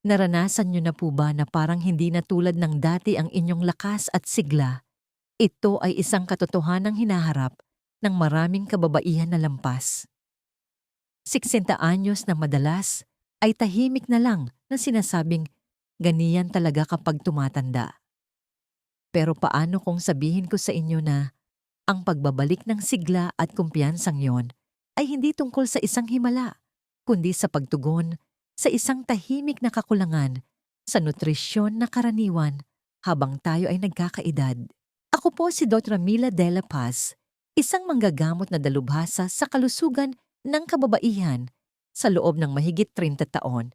Naranasan niyo na po ba na parang hindi na tulad ng dati ang inyong lakas at sigla? Ito ay isang katotohanang hinaharap ng maraming kababaihan na lampas. 60 anyos na madalas ay tahimik na lang na sinasabing ganiyan talaga kapag tumatanda. Pero paano kung sabihin ko sa inyo na ang pagbabalik ng sigla at kumpiyansang yon ay hindi tungkol sa isang himala, kundi sa pagtugon sa isang tahimik na kakulangan sa nutrisyon na karaniwan habang tayo ay nagkakaedad. Ako po si Dr. Mila De La Paz, isang manggagamot na dalubhasa sa kalusugan ng kababaihan sa loob ng mahigit 30 taon.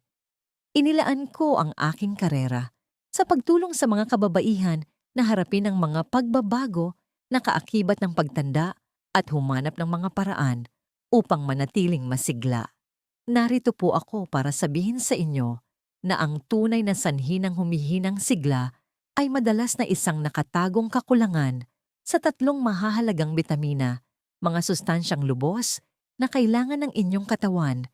Inilaan ko ang aking karera sa pagtulong sa mga kababaihan na harapin ang mga pagbabago na kaakibat ng pagtanda at humanap ng mga paraan upang manatiling masigla. Narito po ako para sabihin sa inyo na ang tunay na sanhi ng humihinang sigla ay madalas na isang nakatagong kakulangan sa tatlong mahahalagang bitamina, mga sustansyang lubos na kailangan ng inyong katawan,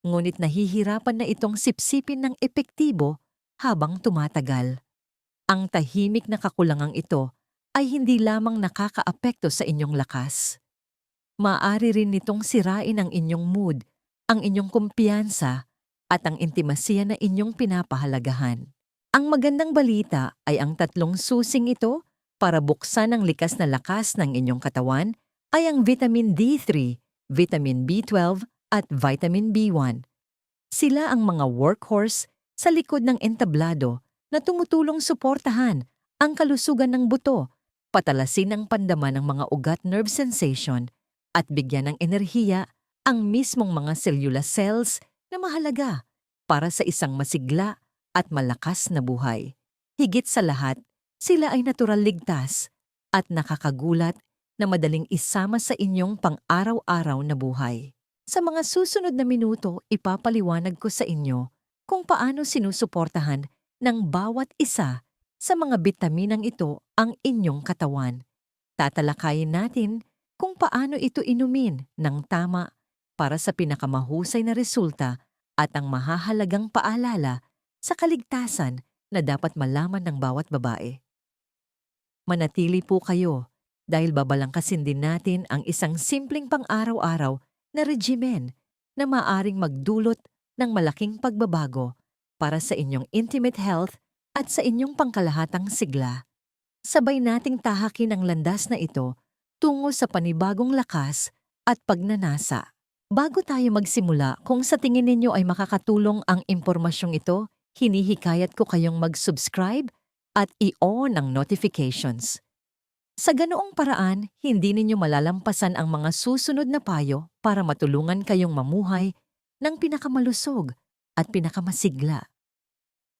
ngunit nahihirapan na itong sipsipin ng epektibo habang tumatagal. Ang tahimik na kakulangang ito ay hindi lamang nakakaapekto sa inyong lakas. Maaari rin nitong sirain ang inyong mood ang inyong kumpiyansa at ang intimasiya na inyong pinapahalagahan. Ang magandang balita ay ang tatlong susing ito para buksan ang likas na lakas ng inyong katawan ay ang vitamin D3, vitamin B12 at vitamin B1. Sila ang mga workhorse sa likod ng entablado na tumutulong suportahan ang kalusugan ng buto, patalasin ang pandama ng mga ugat nerve sensation at bigyan ng enerhiya ang mismong mga cellular cells na mahalaga para sa isang masigla at malakas na buhay. Higit sa lahat, sila ay natural ligtas at nakakagulat na madaling isama sa inyong pang-araw-araw na buhay. Sa mga susunod na minuto, ipapaliwanag ko sa inyo kung paano sinusuportahan ng bawat isa sa mga bitaminang ito ang inyong katawan. Tatalakayin natin kung paano ito inumin ng tama para sa pinakamahusay na resulta at ang mahahalagang paalala sa kaligtasan na dapat malaman ng bawat babae. Manatili po kayo dahil babalangkasin din natin ang isang simpleng pang-araw-araw na regimen na maaring magdulot ng malaking pagbabago para sa inyong intimate health at sa inyong pangkalahatang sigla. Sabay nating tahakin ang landas na ito tungo sa panibagong lakas at pagnanasa. Bago tayo magsimula, kung sa tingin ninyo ay makakatulong ang impormasyong ito, hinihikayat ko kayong mag-subscribe at i-on ang notifications. Sa ganoong paraan, hindi ninyo malalampasan ang mga susunod na payo para matulungan kayong mamuhay ng pinakamalusog at pinakamasigla.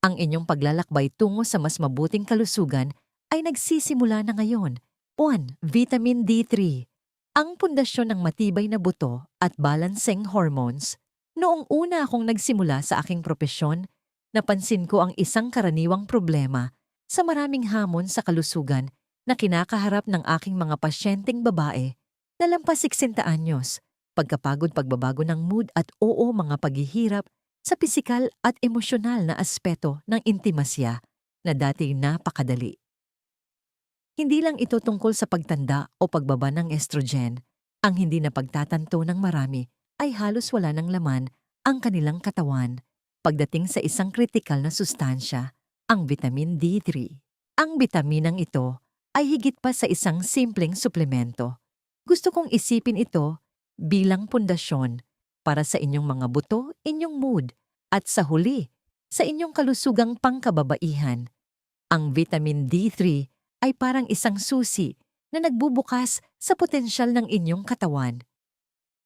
Ang inyong paglalakbay tungo sa mas mabuting kalusugan ay nagsisimula na ngayon. 1. Vitamin D3 ang pundasyon ng matibay na buto at balancing hormones, noong una akong nagsimula sa aking propesyon, napansin ko ang isang karaniwang problema sa maraming hamon sa kalusugan na kinakaharap ng aking mga pasyenteng babae na lampas 60 anyos, pagkapagod pagbabago ng mood at oo mga paghihirap sa pisikal at emosyonal na aspeto ng intimasya na dati napakadali. Hindi lang ito tungkol sa pagtanda o pagbaba ng estrogen. Ang hindi na pagtatanto ng marami ay halos wala ng laman ang kanilang katawan pagdating sa isang kritikal na sustansya, ang vitamin D3. Ang bitaminang ito ay higit pa sa isang simpleng suplemento. Gusto kong isipin ito bilang pundasyon para sa inyong mga buto, inyong mood, at sa huli, sa inyong kalusugang pangkababaihan. Ang vitamin D3 ay parang isang susi na nagbubukas sa potensyal ng inyong katawan.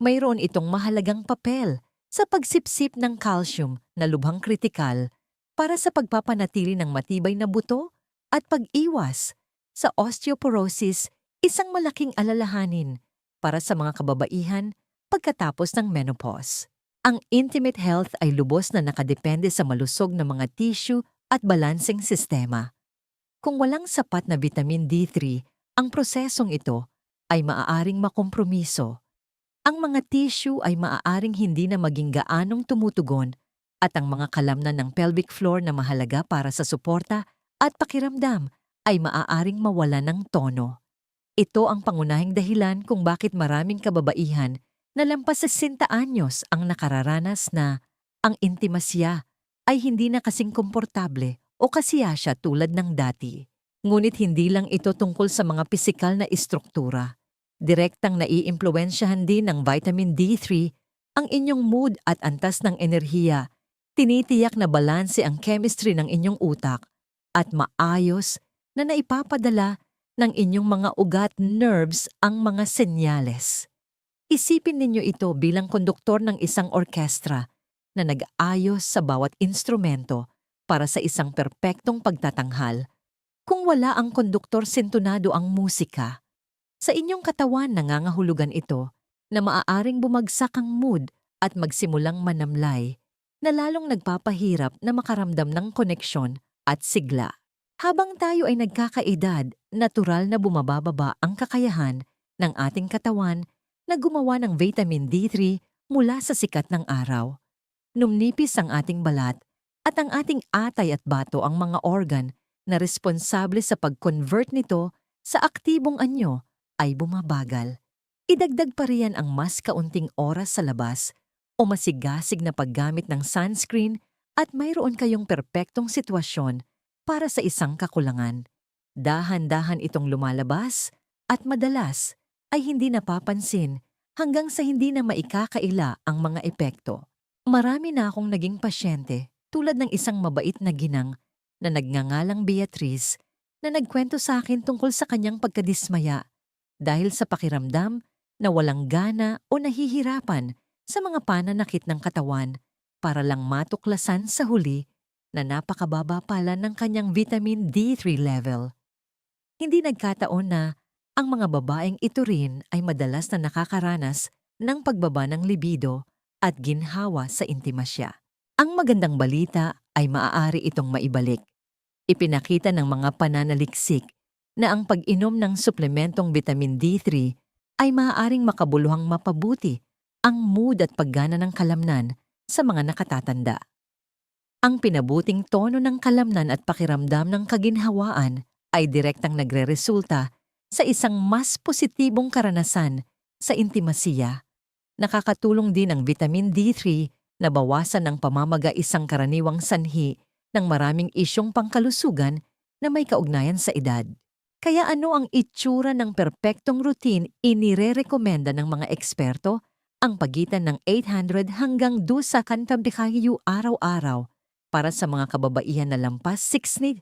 Mayroon itong mahalagang papel sa pagsipsip ng calcium na lubhang kritikal para sa pagpapanatili ng matibay na buto at pag-iwas sa osteoporosis, isang malaking alalahanin para sa mga kababaihan pagkatapos ng menopause. Ang intimate health ay lubos na nakadepende sa malusog na mga tissue at balancing sistema. Kung walang sapat na vitamin D3, ang prosesong ito ay maaaring makompromiso. Ang mga tissue ay maaaring hindi na maging gaanong tumutugon at ang mga kalamnan ng pelvic floor na mahalaga para sa suporta at pakiramdam ay maaaring mawala ng tono. Ito ang pangunahing dahilan kung bakit maraming kababaihan na lampas sa 60 anyos ang nakararanas na ang intimasya ay hindi na kasing komportable o kasiya siya tulad ng dati. Ngunit hindi lang ito tungkol sa mga pisikal na istruktura. Direktang naiimpluwensyahan din ng vitamin D3 ang inyong mood at antas ng enerhiya. Tinitiyak na balanse ang chemistry ng inyong utak at maayos na naipapadala ng inyong mga ugat nerves ang mga senyales. Isipin ninyo ito bilang konduktor ng isang orkestra na nag-ayos sa bawat instrumento para sa isang perpektong pagtatanghal. Kung wala ang konduktor sintonado ang musika, sa inyong katawan nangangahulugan ito na maaaring bumagsak ang mood at magsimulang manamlay na lalong nagpapahirap na makaramdam ng koneksyon at sigla. Habang tayo ay nagkakaedad, natural na bumababa ang kakayahan ng ating katawan na gumawa ng vitamin D3 mula sa sikat ng araw. Numnipis ang ating balat at ang ating atay at bato ang mga organ na responsable sa pag-convert nito sa aktibong anyo ay bumabagal. Idagdag pa riyan ang mas kaunting oras sa labas o masigasig na paggamit ng sunscreen at mayroon kayong perpektong sitwasyon para sa isang kakulangan. Dahan-dahan itong lumalabas at madalas ay hindi napapansin hanggang sa hindi na maikakaila ang mga epekto. Marami na akong naging pasyente tulad ng isang mabait na ginang na nagngangalang Beatrice na nagkwento sa akin tungkol sa kanyang pagkadismaya dahil sa pakiramdam na walang gana o nahihirapan sa mga pananakit ng katawan para lang matuklasan sa huli na napakababa pala ng kanyang vitamin D3 level. Hindi nagkataon na ang mga babaeng ito rin ay madalas na nakakaranas ng pagbaba ng libido at ginhawa sa intimasya. Ang magandang balita ay maaari itong maibalik. Ipinakita ng mga pananaliksik na ang pag-inom ng suplementong vitamin D3 ay maaaring makabuluhang mapabuti ang mood at paggana ng kalamnan sa mga nakatatanda. Ang pinabuting tono ng kalamnan at pakiramdam ng kaginhawaan ay direktang nagre-resulta sa isang mas positibong karanasan sa intimasiya. Nakakatulong din ang vitamin D3 na bawasan ng pamamaga isang karaniwang sanhi ng maraming isyong pangkalusugan na may kaugnayan sa edad. Kaya ano ang itsura ng perpektong routine inire-rekomenda ng mga eksperto? Ang pagitan ng 800 hanggang 2 sa kantabdikayu araw-araw para sa mga kababaihan na lampas 6 need.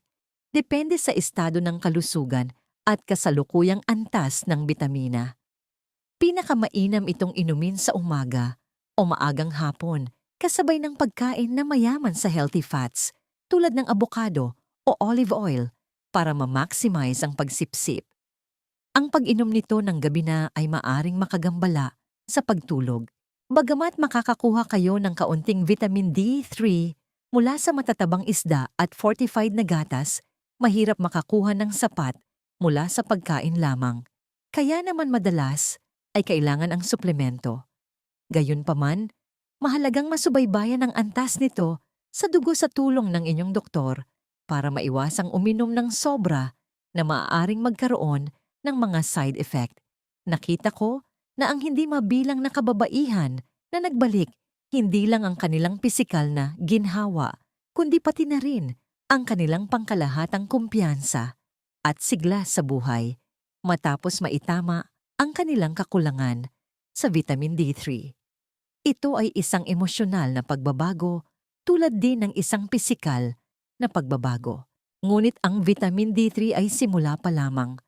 Depende sa estado ng kalusugan at kasalukuyang antas ng bitamina. Pinakamainam itong inumin sa umaga o maagang hapon kasabay ng pagkain na mayaman sa healthy fats tulad ng abokado o olive oil para ma-maximize ang pagsipsip. Ang pag-inom nito ng gabi na ay maaring makagambala sa pagtulog. Bagamat makakakuha kayo ng kaunting vitamin D3 mula sa matatabang isda at fortified na gatas, mahirap makakuha ng sapat mula sa pagkain lamang. Kaya naman madalas ay kailangan ang suplemento. Gayunpaman, mahalagang masubaybayan ang antas nito sa dugo sa tulong ng inyong doktor para maiwasang uminom ng sobra na maaaring magkaroon ng mga side effect. Nakita ko na ang hindi mabilang na kababaihan na nagbalik hindi lang ang kanilang pisikal na ginhawa, kundi pati na rin ang kanilang pangkalahatang kumpiyansa at sigla sa buhay matapos maitama ang kanilang kakulangan sa vitamin D3. Ito ay isang emosyonal na pagbabago tulad din ng isang pisikal na pagbabago. Ngunit ang vitamin D3 ay simula pa lamang.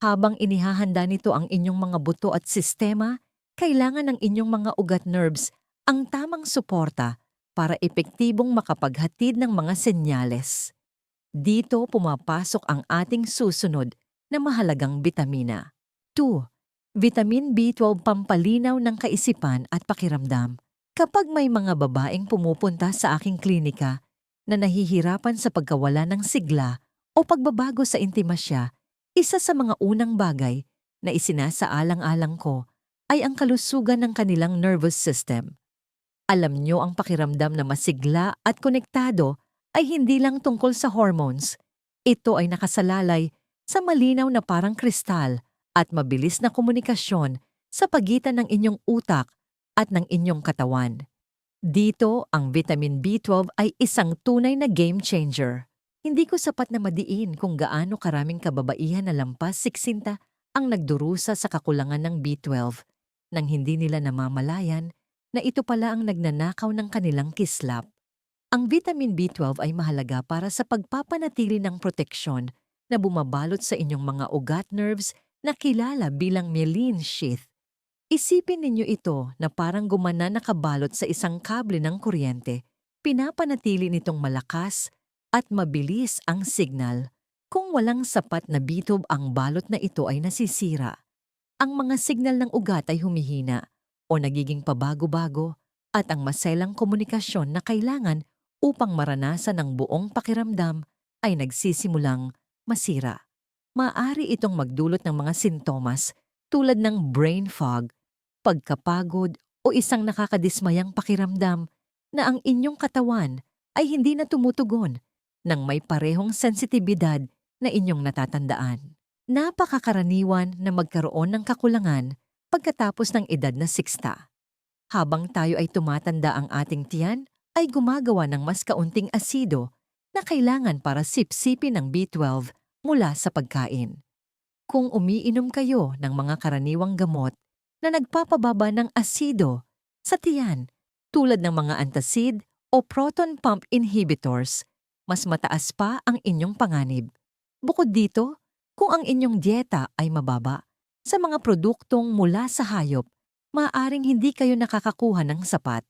Habang inihahanda nito ang inyong mga buto at sistema, kailangan ng inyong mga ugat nerves ang tamang suporta para epektibong makapaghatid ng mga senyales. Dito pumapasok ang ating susunod na mahalagang bitamina. 2 vitamin B12 pampalinaw ng kaisipan at pakiramdam. Kapag may mga babaeng pumupunta sa aking klinika na nahihirapan sa pagkawala ng sigla o pagbabago sa intimasya, isa sa mga unang bagay na isinasaalang-alang ko ay ang kalusugan ng kanilang nervous system. Alam nyo ang pakiramdam na masigla at konektado ay hindi lang tungkol sa hormones. Ito ay nakasalalay sa malinaw na parang kristal at mabilis na komunikasyon sa pagitan ng inyong utak at ng inyong katawan. Dito, ang vitamin B12 ay isang tunay na game changer. Hindi ko sapat na madiin kung gaano karaming kababaihan na lampas siksinta ang nagdurusa sa kakulangan ng B12 nang hindi nila namamalayan na ito pala ang nagnanakaw ng kanilang kislap. Ang vitamin B12 ay mahalaga para sa pagpapanatili ng proteksyon na bumabalot sa inyong mga ugat nerves na kilala bilang myelin sheath. Isipin ninyo ito na parang gumana nakabalot sa isang kable ng kuryente. Pinapanatili nitong malakas at mabilis ang signal. Kung walang sapat na B12 ang balot na ito ay nasisira. Ang mga signal ng ugat ay humihina o nagiging pabago-bago at ang maselang komunikasyon na kailangan upang maranasan ang buong pakiramdam ay nagsisimulang masira. Maaari itong magdulot ng mga sintomas tulad ng brain fog, pagkapagod o isang nakakadismayang pakiramdam na ang inyong katawan ay hindi na tumutugon ng may parehong sensitibidad na inyong natatandaan. Napakakaraniwan na magkaroon ng kakulangan pagkatapos ng edad na 60. Habang tayo ay tumatanda ang ating tiyan, ay gumagawa ng mas kaunting asido na kailangan para sipsipin ng B12 mula sa pagkain. Kung umiinom kayo ng mga karaniwang gamot na nagpapababa ng asido sa tiyan tulad ng mga antacid o proton pump inhibitors, mas mataas pa ang inyong panganib. Bukod dito, kung ang inyong dieta ay mababa, sa mga produktong mula sa hayop, maaaring hindi kayo nakakakuha ng sapat.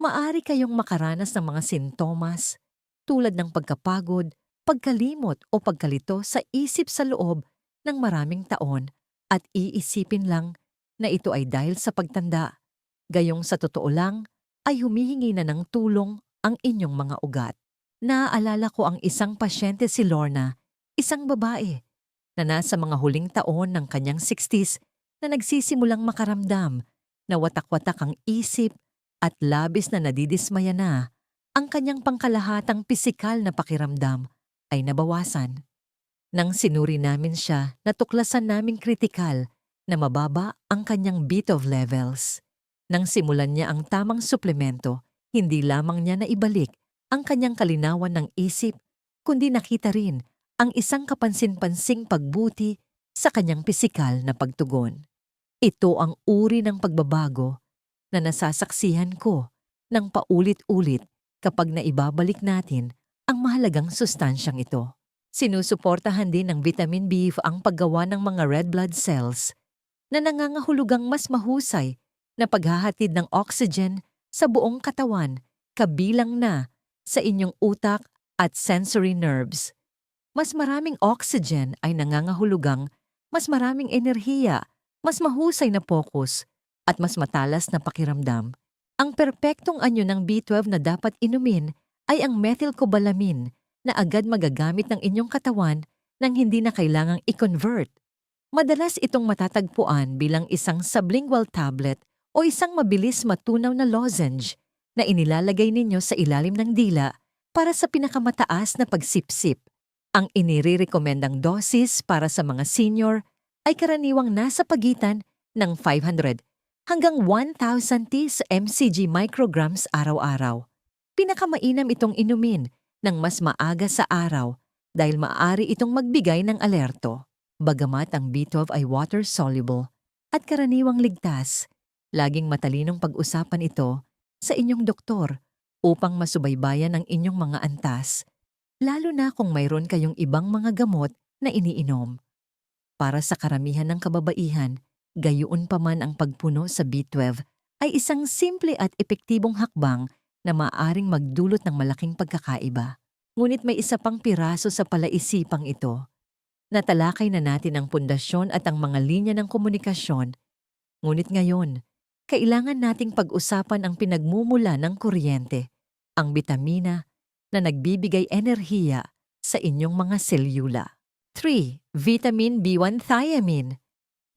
Maari kayong makaranas ng mga sintomas tulad ng pagkapagod, pagkalimot o pagkalito sa isip sa loob ng maraming taon at iisipin lang na ito ay dahil sa pagtanda. Gayong sa totoo lang ay humihingi na ng tulong ang inyong mga ugat. Naaalala ko ang isang pasyente si Lorna, isang babae, na nasa mga huling taon ng kanyang 60s na nagsisimulang makaramdam na watak-watak ang isip at labis na nadidismaya na ang kanyang pangkalahatang pisikal na pakiramdam ay nabawasan. Nang sinuri namin siya, natuklasan naming kritikal na mababa ang kanyang B12 levels. Nang simulan niya ang tamang suplemento, hindi lamang niya na ibalik ang kanyang kalinawan ng isip, kundi nakita rin ang isang kapansin-pansing pagbuti sa kanyang pisikal na pagtugon. Ito ang uri ng pagbabago na nasasaksihan ko ng paulit-ulit kapag naibabalik natin ang mahalagang sustansyang ito. Sinusuportahan din ng vitamin B ang paggawa ng mga red blood cells na nangangahulugang mas mahusay na paghahatid ng oxygen sa buong katawan kabilang na sa inyong utak at sensory nerves. Mas maraming oxygen ay nangangahulugang mas maraming enerhiya, mas mahusay na focus, at mas matalas na pakiramdam. Ang perpektong anyo ng B12 na dapat inumin ay ang methylcobalamin na agad magagamit ng inyong katawan nang hindi na kailangang i-convert. Madalas itong matatagpuan bilang isang sublingual tablet o isang mabilis matunaw na lozenge na inilalagay ninyo sa ilalim ng dila para sa pinakamataas na pagsipsip. Ang inirirekomendang dosis para sa mga senior ay karaniwang nasa pagitan ng 500 hanggang 1,000 tis mcg micrograms araw-araw. Pinakamainam itong inumin ng mas maaga sa araw dahil maaari itong magbigay ng alerto. Bagamat ang B12 ay water-soluble at karaniwang ligtas, laging matalinong pag-usapan ito sa inyong doktor upang masubaybayan ang inyong mga antas, lalo na kung mayroon kayong ibang mga gamot na iniinom. Para sa karamihan ng kababaihan, gayoon pa man ang pagpuno sa B12 ay isang simple at epektibong hakbang na maaaring magdulot ng malaking pagkakaiba. Ngunit may isa pang piraso sa palaisipang ito. Natalakay na natin ang pundasyon at ang mga linya ng komunikasyon. Ngunit ngayon, kailangan nating pag-usapan ang pinagmumula ng kuryente, ang bitamina na nagbibigay enerhiya sa inyong mga selyula. 3. Vitamin B1 thiamine.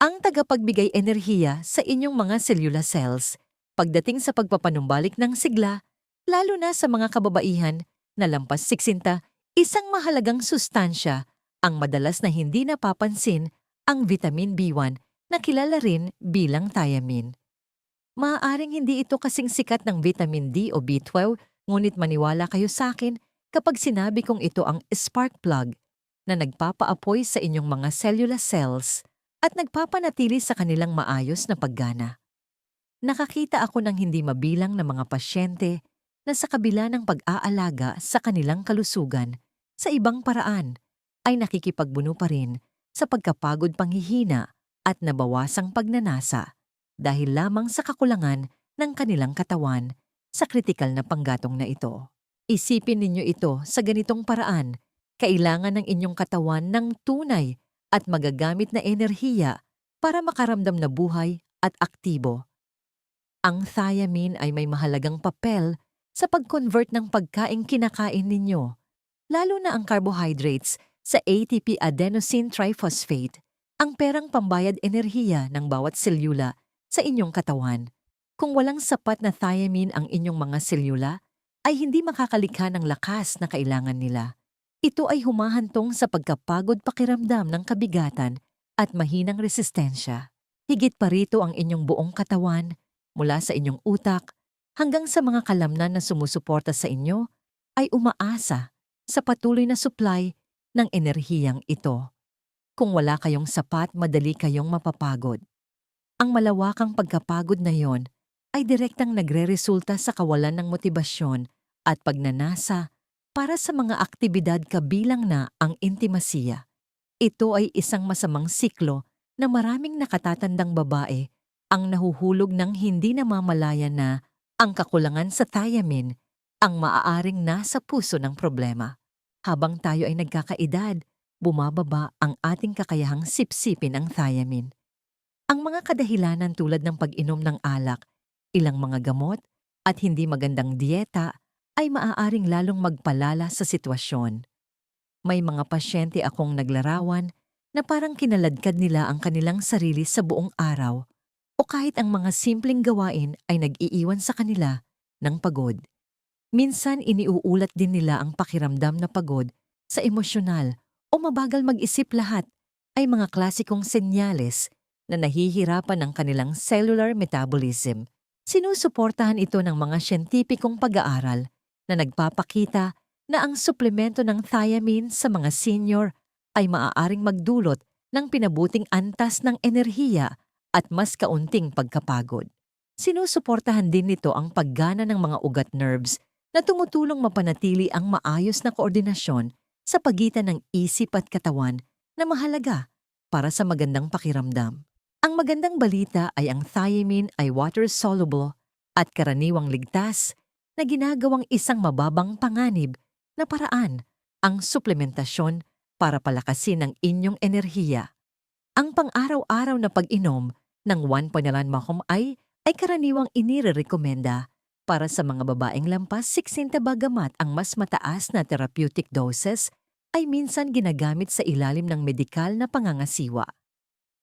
Ang tagapagbigay enerhiya sa inyong mga cellular cells pagdating sa pagpapanumbalik ng sigla, lalo na sa mga kababaihan na lampas siksinta, isang mahalagang sustansya ang madalas na hindi napapansin ang vitamin B1 na kilala rin bilang thiamine. Maaaring hindi ito kasing sikat ng vitamin D o B12, ngunit maniwala kayo sa akin kapag sinabi kong ito ang spark plug na nagpapaapoy sa inyong mga cellular cells at nagpapanatili sa kanilang maayos na paggana. Nakakita ako ng hindi mabilang na mga pasyente na sa kabila ng pag-aalaga sa kanilang kalusugan sa ibang paraan ay nakikipagbuno pa rin sa pagkapagod panghihina at nabawasang pagnanasa dahil lamang sa kakulangan ng kanilang katawan sa kritikal na panggatong na ito. Isipin ninyo ito sa ganitong paraan, kailangan ng inyong katawan ng tunay at magagamit na enerhiya para makaramdam na buhay at aktibo. Ang thiamine ay may mahalagang papel sa pag-convert ng pagkaing kinakain ninyo, lalo na ang carbohydrates sa ATP adenosine triphosphate, ang perang pambayad enerhiya ng bawat selula sa inyong katawan. Kung walang sapat na thiamine ang inyong mga selula, ay hindi makakalikha ng lakas na kailangan nila. Ito ay humahantong sa pagkapagod pakiramdam ng kabigatan at mahinang resistensya. Higit pa rito ang inyong buong katawan, mula sa inyong utak hanggang sa mga kalamnan na sumusuporta sa inyo, ay umaasa sa patuloy na supply ng enerhiyang ito. Kung wala kayong sapat, madali kayong mapapagod. Ang malawakang pagkapagod na yon ay direktang nagre-resulta sa kawalan ng motibasyon at pagnanasa para sa mga aktibidad kabilang na ang intimasiya. Ito ay isang masamang siklo na maraming nakatatandang babae ang nahuhulog ng hindi namamalayan na ang kakulangan sa thiamine ang maaaring nasa puso ng problema. Habang tayo ay nagkakaedad, bumababa ang ating kakayahang sipsipin ang thiamine. Ang mga kadahilanan tulad ng pag-inom ng alak, ilang mga gamot, at hindi magandang dieta ay maaaring lalong magpalala sa sitwasyon. May mga pasyente akong naglarawan na parang kinaladkad nila ang kanilang sarili sa buong araw o kahit ang mga simpleng gawain ay nag-iiwan sa kanila ng pagod. Minsan iniuulat din nila ang pakiramdam na pagod sa emosyonal o mabagal mag-isip lahat ay mga klasikong senyales na nahihirapan ng kanilang cellular metabolism. Sinusuportahan ito ng mga siyentipikong pag-aaral na nagpapakita na ang suplemento ng thiamine sa mga senior ay maaaring magdulot ng pinabuting antas ng enerhiya at mas kaunting pagkapagod. Sinusuportahan din nito ang paggana ng mga ugat nerves na tumutulong mapanatili ang maayos na koordinasyon sa pagitan ng isip at katawan na mahalaga para sa magandang pakiramdam. Ang magandang balita ay ang thiamine ay water-soluble at karaniwang ligtas na ginagawang isang mababang panganib na paraan ang suplementasyon para palakasin ang inyong enerhiya. Ang pang-araw-araw na pag-inom ng 1.9 mahom ay ay karaniwang inirerekomenda para sa mga babaeng lampas 60 bagamat ang mas mataas na therapeutic doses ay minsan ginagamit sa ilalim ng medikal na pangangasiwa.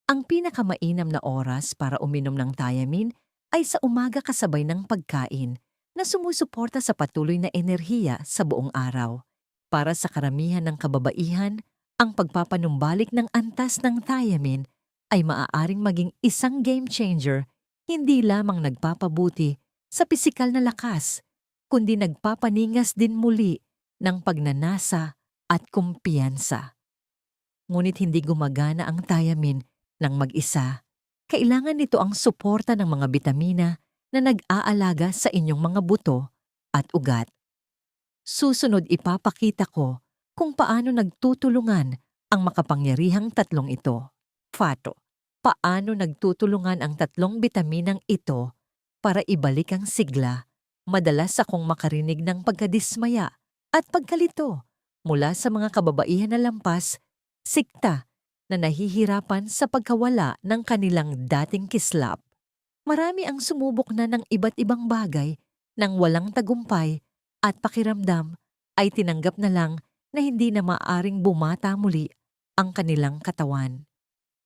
Ang pinakamainam na oras para uminom ng thiamine ay sa umaga kasabay ng pagkain na sumusuporta sa patuloy na enerhiya sa buong araw. Para sa karamihan ng kababaihan, ang pagpapanumbalik ng antas ng thiamine ay maaaring maging isang game changer, hindi lamang nagpapabuti sa pisikal na lakas, kundi nagpapaningas din muli ng pagnanasa at kumpiyansa. Ngunit hindi gumagana ang thiamine ng mag-isa. Kailangan nito ang suporta ng mga bitamina na nag-aalaga sa inyong mga buto at ugat. Susunod ipapakita ko kung paano nagtutulungan ang makapangyarihang tatlong ito. Fato, paano nagtutulungan ang tatlong bitaminang ito para ibalik ang sigla? Madalas akong makarinig ng pagkadismaya at pagkalito mula sa mga kababaihan na lampas, sikta na nahihirapan sa pagkawala ng kanilang dating kislap. Marami ang sumubok na ng iba't ibang bagay nang walang tagumpay at pakiramdam ay tinanggap na lang na hindi na maaring bumata muli ang kanilang katawan.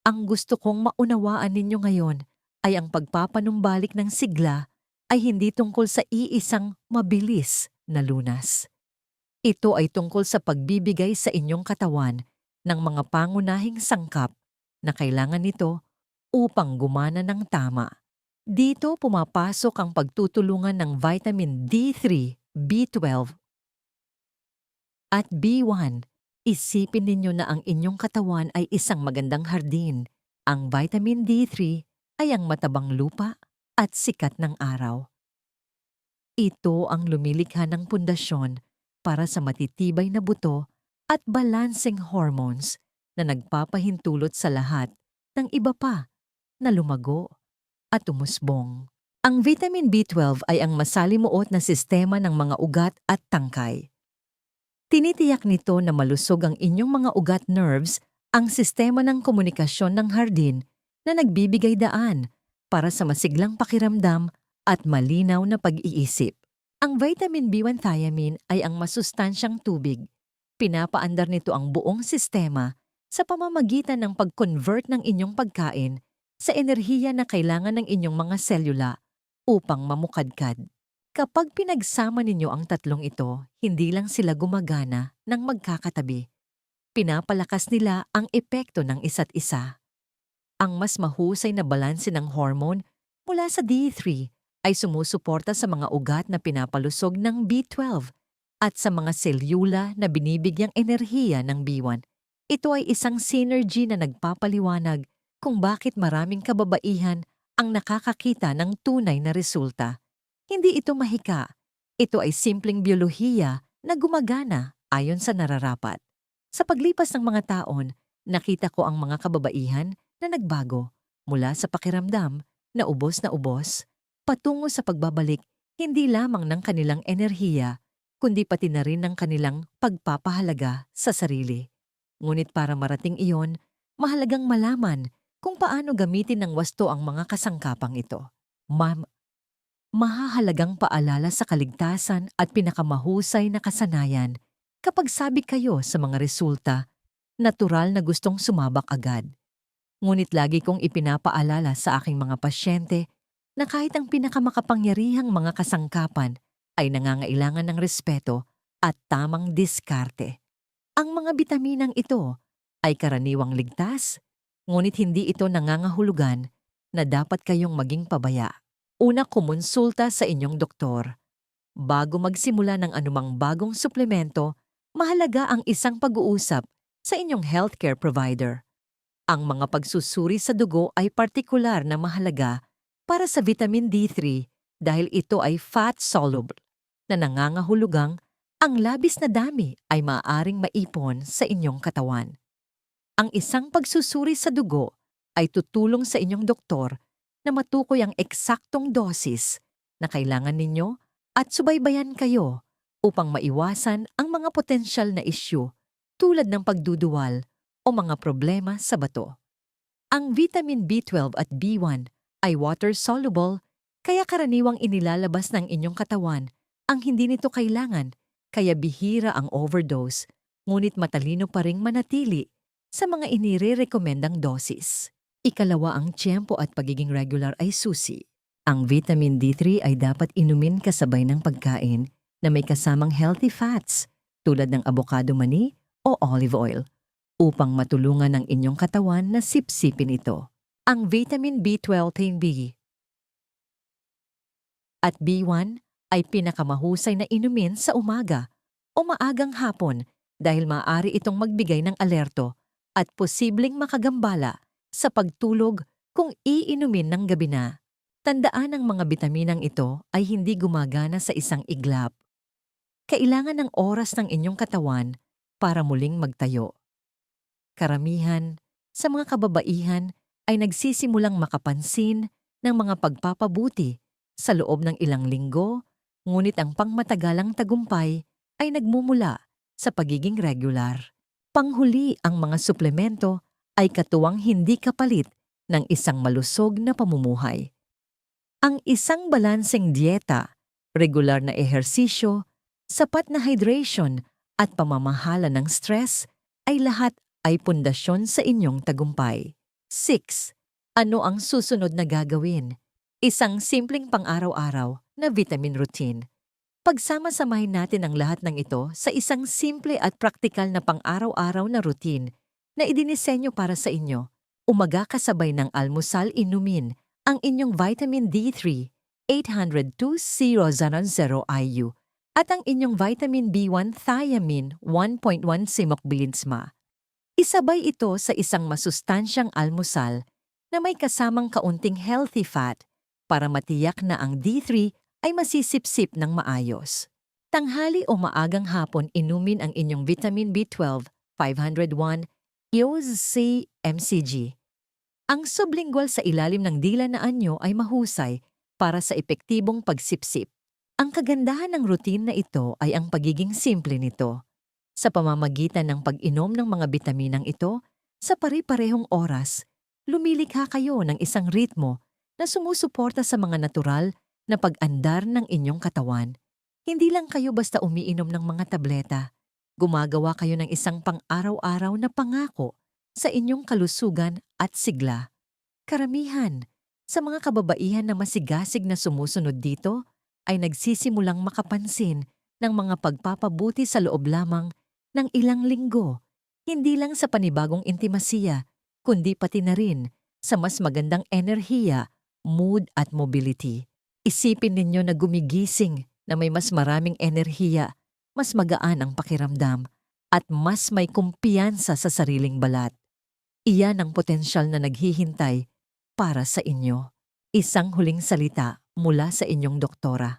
Ang gusto kong maunawaan ninyo ngayon ay ang pagpapanumbalik ng sigla ay hindi tungkol sa iisang mabilis na lunas. Ito ay tungkol sa pagbibigay sa inyong katawan ng mga pangunahing sangkap na kailangan nito upang gumana ng tama. Dito pumapasok ang pagtutulungan ng vitamin D3, B12 at B1. Isipin ninyo na ang inyong katawan ay isang magandang hardin. Ang vitamin D3 ay ang matabang lupa at sikat ng araw. Ito ang lumilikha ng pundasyon para sa matitibay na buto at balancing hormones na nagpapahintulot sa lahat ng iba pa na lumago at umusbong. Ang vitamin B12 ay ang masalimuot na sistema ng mga ugat at tangkay. Tinitiyak nito na malusog ang inyong mga ugat nerves ang sistema ng komunikasyon ng hardin na nagbibigay daan para sa masiglang pakiramdam at malinaw na pag-iisip. Ang vitamin B1 thiamine ay ang masustansyang tubig. Pinapaandar nito ang buong sistema sa pamamagitan ng pag-convert ng inyong pagkain sa enerhiya na kailangan ng inyong mga selula upang mamukadkad. Kapag pinagsama ninyo ang tatlong ito, hindi lang sila gumagana ng magkakatabi. Pinapalakas nila ang epekto ng isa't isa. Ang mas mahusay na balanse ng hormone mula sa D3 ay sumusuporta sa mga ugat na pinapalusog ng B12 at sa mga selula na binibigyang enerhiya ng B1. Ito ay isang synergy na nagpapaliwanag kung bakit maraming kababaihan ang nakakakita ng tunay na resulta. Hindi ito mahika. Ito ay simpleng biolohiya na gumagana ayon sa nararapat. Sa paglipas ng mga taon, nakita ko ang mga kababaihan na nagbago mula sa pakiramdam na ubos na ubos patungo sa pagbabalik hindi lamang ng kanilang enerhiya, kundi pati na rin ng kanilang pagpapahalaga sa sarili. Ngunit para marating iyon, mahalagang malaman kung paano gamitin ng wasto ang mga kasangkapang ito. Ma'am, mahahalagang paalala sa kaligtasan at pinakamahusay na kasanayan kapag sabi kayo sa mga resulta, natural na gustong sumabak agad. Ngunit lagi kong ipinapaalala sa aking mga pasyente na kahit ang pinakamakapangyarihang mga kasangkapan ay nangangailangan ng respeto at tamang diskarte. Ang mga bitaminang ito ay karaniwang ligtas, ngunit hindi ito nangangahulugan na dapat kayong maging pabaya. Una kumonsulta sa inyong doktor. Bago magsimula ng anumang bagong suplemento, mahalaga ang isang pag-uusap sa inyong healthcare provider. Ang mga pagsusuri sa dugo ay partikular na mahalaga para sa vitamin D3 dahil ito ay fat-soluble na nangangahulugang ang labis na dami ay maaaring maipon sa inyong katawan. Ang isang pagsusuri sa dugo ay tutulong sa inyong doktor na matukoy ang eksaktong dosis na kailangan ninyo at subaybayan kayo upang maiwasan ang mga potensyal na isyu tulad ng pagduduwal o mga problema sa bato. Ang vitamin B12 at B1 ay water-soluble kaya karaniwang inilalabas ng inyong katawan ang hindi nito kailangan kaya bihira ang overdose ngunit matalino pa ring manatili sa mga inire-rekomendang dosis. Ikalawa ang tiyempo at pagiging regular ay susi. Ang vitamin D3 ay dapat inumin kasabay ng pagkain na may kasamang healthy fats tulad ng avocado mani o olive oil upang matulungan ng inyong katawan na sipsipin ito. Ang vitamin B12 B at B1 ay pinakamahusay na inumin sa umaga o maagang hapon dahil maaari itong magbigay ng alerto at posibleng makagambala sa pagtulog kung iinumin ng gabi na. Tandaan ang mga bitaminang ito ay hindi gumagana sa isang iglap. Kailangan ng oras ng inyong katawan para muling magtayo. Karamihan sa mga kababaihan ay nagsisimulang makapansin ng mga pagpapabuti sa loob ng ilang linggo ngunit ang pangmatagalang tagumpay ay nagmumula sa pagiging regular. Panghuli ang mga suplemento ay katuwang hindi kapalit ng isang malusog na pamumuhay. Ang isang balanseng dieta, regular na ehersisyo, sapat na hydration at pamamahala ng stress ay lahat ay pundasyon sa inyong tagumpay. 6. Ano ang susunod na gagawin? Isang simpleng pang-araw-araw na vitamin routine. Pagsama-samahin natin ang lahat ng ito sa isang simple at praktikal na pang-araw-araw na routine na idinisenyo para sa inyo. Umaga kasabay ng almusal inumin ang inyong vitamin D3 802.000 IU at ang inyong vitamin B1 thiamine 1.1 simokbilinsma. Isabay ito sa isang masustansyang almusal na may kasamang kaunting healthy fat para matiyak na ang D3 ay masisipsip ng maayos. Tanghali o maagang hapon inumin ang inyong vitamin B12 501 EOZ MCG. Ang sublingual sa ilalim ng dila na anyo ay mahusay para sa epektibong pagsipsip. Ang kagandahan ng routine na ito ay ang pagiging simple nito. Sa pamamagitan ng pag-inom ng mga bitaminang ito, sa pare-parehong oras, lumilikha kayo ng isang ritmo na sumusuporta sa mga natural na pag-andar ng inyong katawan. Hindi lang kayo basta umiinom ng mga tableta. Gumagawa kayo ng isang pang-araw-araw na pangako sa inyong kalusugan at sigla. Karamihan sa mga kababaihan na masigasig na sumusunod dito ay nagsisimulang makapansin ng mga pagpapabuti sa loob lamang ng ilang linggo, hindi lang sa panibagong intimasiya, kundi pati na rin sa mas magandang enerhiya mood at mobility. Isipin ninyo na gumigising na may mas maraming enerhiya, mas magaan ang pakiramdam, at mas may kumpiyansa sa sariling balat. Iyan ang potensyal na naghihintay para sa inyo. Isang huling salita mula sa inyong doktora.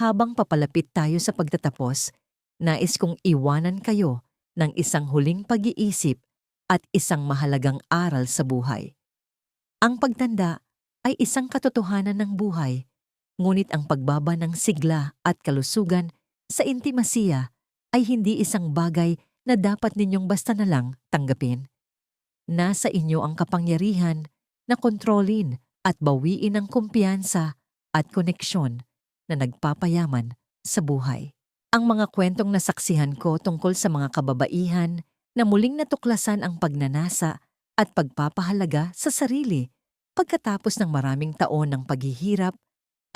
Habang papalapit tayo sa pagtatapos, nais kong iwanan kayo ng isang huling pag-iisip at isang mahalagang aral sa buhay. Ang pagtanda ay isang katotohanan ng buhay, ngunit ang pagbaba ng sigla at kalusugan sa intimasiya ay hindi isang bagay na dapat ninyong basta na lang tanggapin. Nasa inyo ang kapangyarihan na kontrolin at bawiin ang kumpiyansa at koneksyon na nagpapayaman sa buhay. Ang mga kwentong nasaksihan ko tungkol sa mga kababaihan na muling natuklasan ang pagnanasa at pagpapahalaga sa sarili pagkatapos ng maraming taon ng paghihirap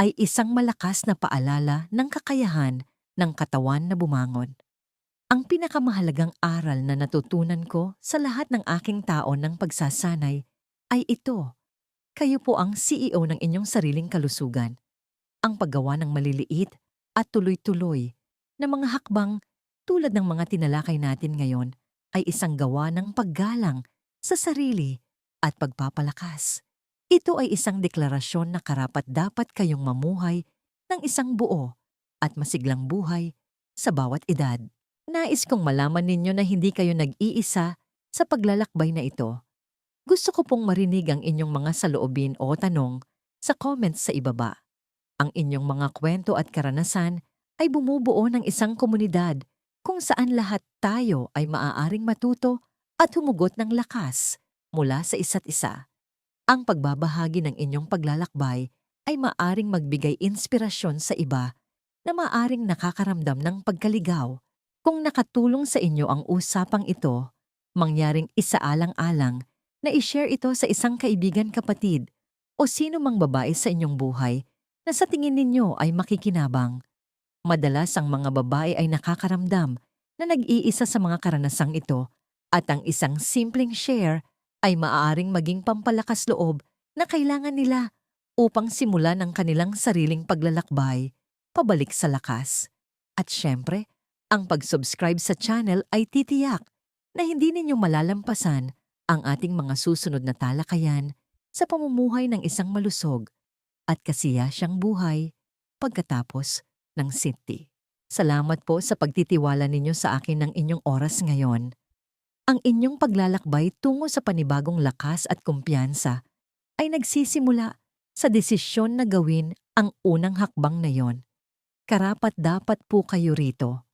ay isang malakas na paalala ng kakayahan ng katawan na bumangon. Ang pinakamahalagang aral na natutunan ko sa lahat ng aking taon ng pagsasanay ay ito. Kayo po ang CEO ng inyong sariling kalusugan. Ang paggawa ng maliliit at tuloy-tuloy na mga hakbang tulad ng mga tinalakay natin ngayon ay isang gawa ng paggalang sa sarili at pagpapalakas. Ito ay isang deklarasyon na karapat dapat kayong mamuhay ng isang buo at masiglang buhay sa bawat edad. Nais kong malaman ninyo na hindi kayo nag-iisa sa paglalakbay na ito. Gusto ko pong marinig ang inyong mga saloobin o tanong sa comments sa ibaba. Ang inyong mga kwento at karanasan ay bumubuo ng isang komunidad kung saan lahat tayo ay maaaring matuto at humugot ng lakas mula sa isa't isa. Ang pagbabahagi ng inyong paglalakbay ay maaring magbigay inspirasyon sa iba na maaring nakakaramdam ng pagkaligaw. Kung nakatulong sa inyo ang usapang ito, mangyaring isaalang-alang na ishare ito sa isang kaibigan kapatid o sino mang babae sa inyong buhay na sa tingin ninyo ay makikinabang. Madalas ang mga babae ay nakakaramdam na nag-iisa sa mga karanasang ito at ang isang simpleng share ay maaaring maging pampalakas loob na kailangan nila upang simulan ang kanilang sariling paglalakbay, pabalik sa lakas. At syempre, ang pag-subscribe sa channel ay titiyak na hindi ninyo malalampasan ang ating mga susunod na talakayan sa pamumuhay ng isang malusog at kasiyasyang buhay pagkatapos ng city. Salamat po sa pagtitiwala ninyo sa akin ng inyong oras ngayon. Ang inyong paglalakbay tungo sa panibagong lakas at kumpiyansa ay nagsisimula sa desisyon na gawin ang unang hakbang na yon. Karapat dapat po kayo rito.